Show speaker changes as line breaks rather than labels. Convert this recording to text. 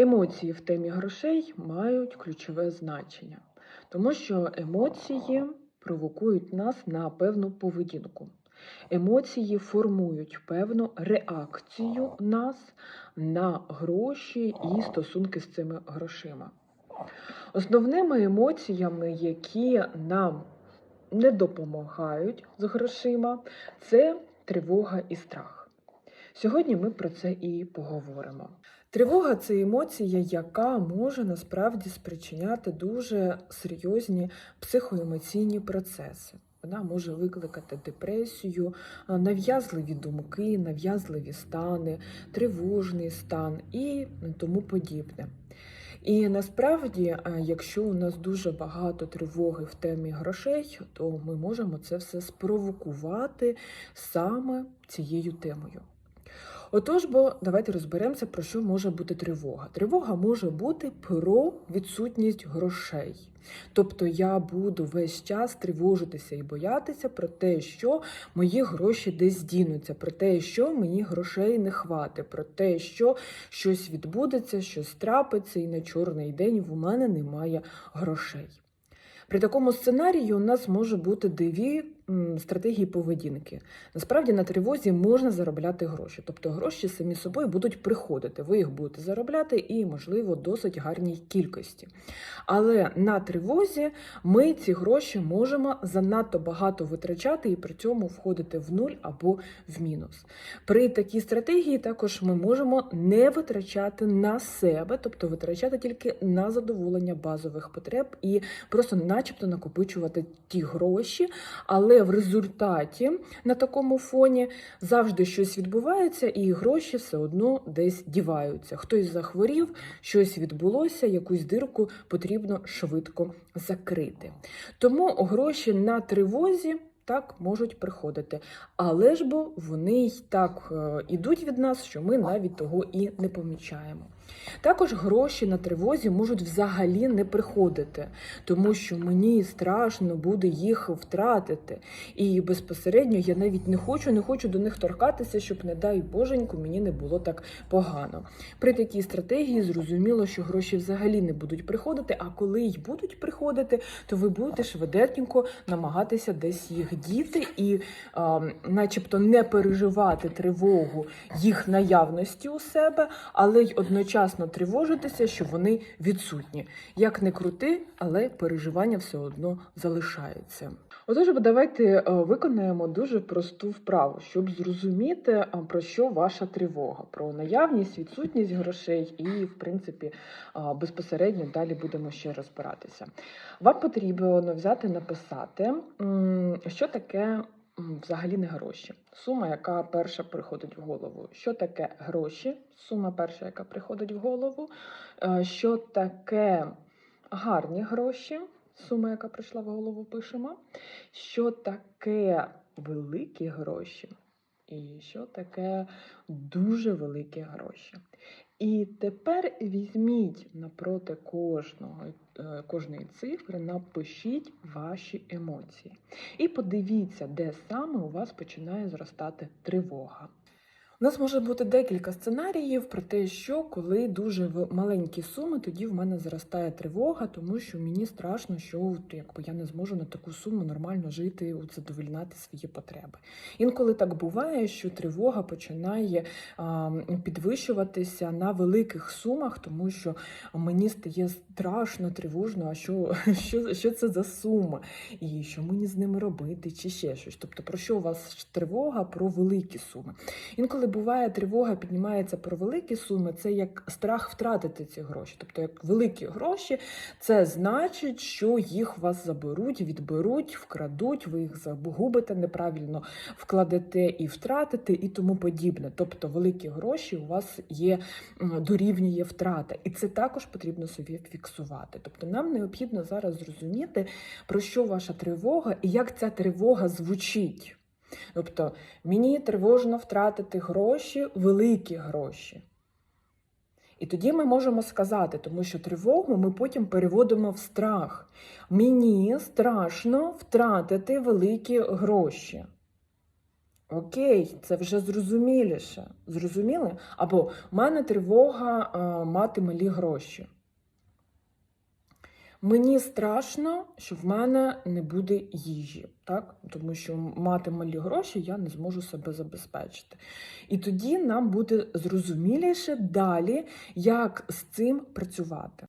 Емоції в темі грошей мають ключове значення, тому що емоції провокують нас на певну поведінку. Емоції формують певну реакцію нас на гроші і стосунки з цими грошима. Основними емоціями, які нам не допомагають з грошима, це тривога і страх. Сьогодні ми про це і поговоримо. Тривога це емоція, яка може насправді спричиняти дуже серйозні психоемоційні процеси. Вона може викликати депресію, нав'язливі думки, нав'язливі стани, тривожний стан і тому подібне. І насправді, якщо у нас дуже багато тривоги в темі грошей, то ми можемо це все спровокувати саме цією темою. Отож, бо давайте розберемося, про що може бути тривога. Тривога може бути про відсутність грошей. Тобто я буду весь час тривожитися і боятися про те, що мої гроші десь дінуться, про те, що мені грошей не хватить, про те, що щось відбудеться, щось трапиться, і на чорний день в мене немає грошей. При такому сценарії у нас може бути дві стратегії поведінки. Насправді на тривозі можна заробляти гроші, тобто гроші самі собою будуть приходити. Ви їх будете заробляти і, можливо, досить гарній кількості. Але на тривозі ми ці гроші можемо занадто багато витрачати і при цьому входити в нуль або в мінус. При такій стратегії також ми можемо не витрачати на себе, тобто витрачати тільки на задоволення базових потреб і просто, начебто, накопичувати ті гроші, але в результаті на такому фоні завжди щось відбувається, і гроші все одно десь діваються. Хтось захворів, щось відбулося, якусь дирку потрібно швидко закрити. Тому гроші на тривозі. Так можуть приходити, але ж бо вони й так е, ідуть від нас, що ми навіть того і не помічаємо. Також гроші на тривозі можуть взагалі не приходити, тому що мені страшно буде їх втратити. І безпосередньо я навіть не хочу, не хочу до них торкатися, щоб, не дай боженьку, мені не було так погано. При такій стратегії зрозуміло, що гроші взагалі не будуть приходити, а коли й будуть приходити, то ви будете швиденько намагатися десь їх діти і, а, начебто, не переживати тривогу їх наявності у себе, але й одночасно тривожитися, що вони відсутні. Як не крути, але переживання все одно залишаються. Отож, давайте е, виконаємо дуже просту вправу, щоб зрозуміти, е, про що ваша тривога, про наявність, відсутність грошей, і, в принципі, е, безпосередньо далі будемо ще розбиратися. Вам потрібно взяти, написати, що таке взагалі не гроші. Сума, яка перша приходить в голову. Що таке гроші? Сума перша, яка приходить в голову. Е, Що таке гарні гроші? Сума, яка прийшла в голову, пишемо. Що таке великі гроші? І що таке дуже великі гроші? І тепер візьміть напроти кожного, е, кожної цифри, напишіть ваші емоції. І подивіться, де саме у вас починає зростати тривога. У нас може бути декілька сценаріїв про те, що коли дуже маленькі суми, тоді в мене зростає тривога, тому що мені страшно, що якби я не зможу на таку суму нормально жити, задовольняти свої потреби. Інколи так буває, що тривога починає а, підвищуватися на великих сумах, тому що мені стає страшно, тривожно, а що, що, що це за сума, і що мені з ними робити, чи ще щось. Тобто, про що у вас тривога про великі суми? Інколи буває тривога, піднімається про великі суми, це як страх втратити ці гроші. Тобто, як великі гроші, це значить, що їх вас заберуть, відберуть, вкрадуть, ви їх загубите, неправильно вкладете і втратите, і тому подібне. Тобто, великі гроші у вас є дорівнює втрата, і це також потрібно собі фіксувати. Тобто, нам необхідно зараз зрозуміти, про що ваша тривога і як ця тривога звучить. Тобто мені тривожно втратити гроші, великі гроші. І тоді ми можемо сказати, тому що тривогу ми потім переводимо в страх. Мені страшно втратити великі гроші. Окей, це вже зрозуміліше. Зрозуміли? Або в мене тривога е, мати малі гроші. Мені страшно, що в мене не буде їжі, так? тому що мати малі гроші я не зможу себе забезпечити. І тоді нам буде зрозуміліше далі, як з цим працювати.